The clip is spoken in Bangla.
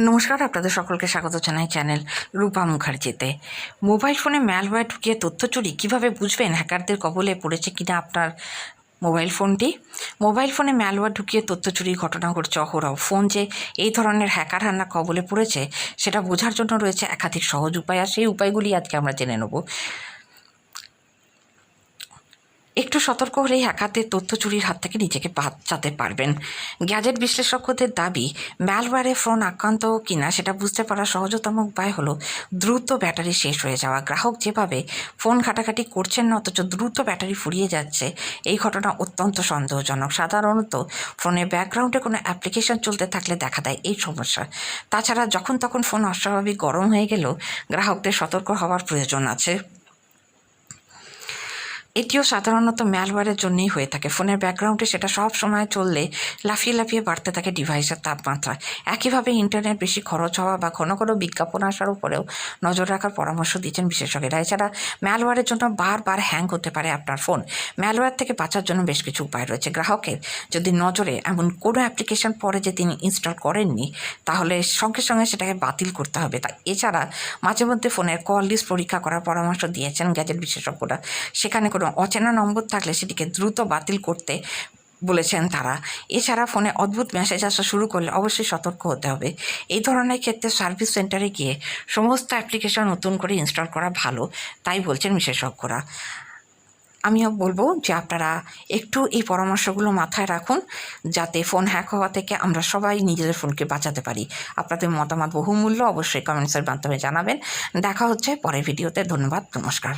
নমস্কার, আপনাদের সকলকে স্বাগত জানাই চ্যানেল রূপা মুখার্জিতে। মোবাইল ফোনে ম্যালওয়্যার ঢুকিয়ে তথ্য চুরি কীভাবে বুঝবেন? হ্যাকারদের কবলে পড়েছে কিনা আপনার মোবাইল ফোনটি? মোবাইল ফোনে ম্যালওয়্যার ঢুকিয়ে তথ্য চুরির ঘটনা ঘটছে অহরহ ফোন যে এই ধরনের হ্যাকার হান্না কবলে পড়েছে, সেটা বোঝার জন্য রয়েছে একাধিক সহজ উপায়, আর সেই উপায়গুলি আজকে আমরা জেনে নেব। একটু সতর্ক হলেই হ্যাকারদের তথ্য চুরির হাত থেকে নিজেকে বাঁচাতে পারবেন। গ্যাজেট বিশ্লেষকদের দাবি ম্যালওয়্যারে ফোন আক্রান্ত কিনা সেটা বুঝতে পারার সহজতম উপায় হলো দ্রুত ব্যাটারি শেষ হয়ে যাওয়া। গ্রাহক যেভাবে ফোন ঘাটাঘাটি করছেন না, অথচ দ্রুত ব্যাটারি ফুরিয়ে যাচ্ছে, এই ঘটনা অত্যন্ত সন্দেহজনক। সাধারণত ফোনে ব্যাকগ্রাউন্ডে কোনো অ্যাপ্লিকেশন চলতে থাকলে দেখা দেয় এই সমস্যা। তাছাড়া যখন তখন ফোন অস্বাভাবিক গরম হয়ে গেলেও গ্রাহকদের সতর্ক হওয়ার প্রয়োজন আছে। এটিও সাধারণত ম্যালওয়্যারের জন্যই হয়ে থাকে। ফোনের ব্যাকগ্রাউন্ডে সেটা সব সময় চললে লাফিয়ে লাফিয়ে বাড়তে থাকে ডিভাইসের তাপমাত্রা। একইভাবে ইন্টারনেট বেশি খরচ হওয়া বা ঘন ঘন বিজ্ঞাপন আসার উপরেও নজর রাখার পরামর্শ দিচ্ছেন বিশেষজ্ঞরা। এছাড়া ম্যালওয়্যারের জন্য বারবার হ্যাং হতে পারে আপনার ফোন। ম্যালওয়্যার থেকে বাঁচার জন্য বেশ কিছু উপায় রয়েছে। গ্রাহকের যদি নজরে এমন কোনো অ্যাপ্লিকেশন পড়ে যে তিনি ইনস্টল করেননি, তাহলে সঙ্গে সঙ্গে সেটাকে বাতিল করতে হবে। তা এছাড়া মাঝে মধ্যে ফোনের কল লিস্ট পরীক্ষা করার পরামর্শ দিয়েছেন গ্যাজেট বিশেষজ্ঞরা। সেখানে কোনো অচেনা নম্বর থাকলে সেটিকে দ্রুত বাতিল করতে বলেছেন তারা। এছাড়া ফোনে অদ্ভুত মেসেজ আসা শুরু করলে অবশ্যই সতর্ক হতে হবে। এই ধরনের ক্ষেত্রে সার্ভিস সেন্টারে গিয়ে সমস্ত অ্যাপ্লিকেশন নতুন করে ইনস্টল করা ভালো, তাই বলছেন বিশেষজ্ঞরা। আমিও বলব যে আপনারা একটু এই পরামর্শগুলো মাথায় রাখুন, যাতে ফোন হ্যাক হওয়া থেকে আমরা সবাই নিজেদের ফোনকে বাঁচাতে পারি। আপনাদের মতামত বহুমূল্য, অবশ্যই কমেন্টসের মাধ্যমে জানাবেন। দেখা হচ্ছে পরের ভিডিওতে। ধন্যবাদ, নমস্কার।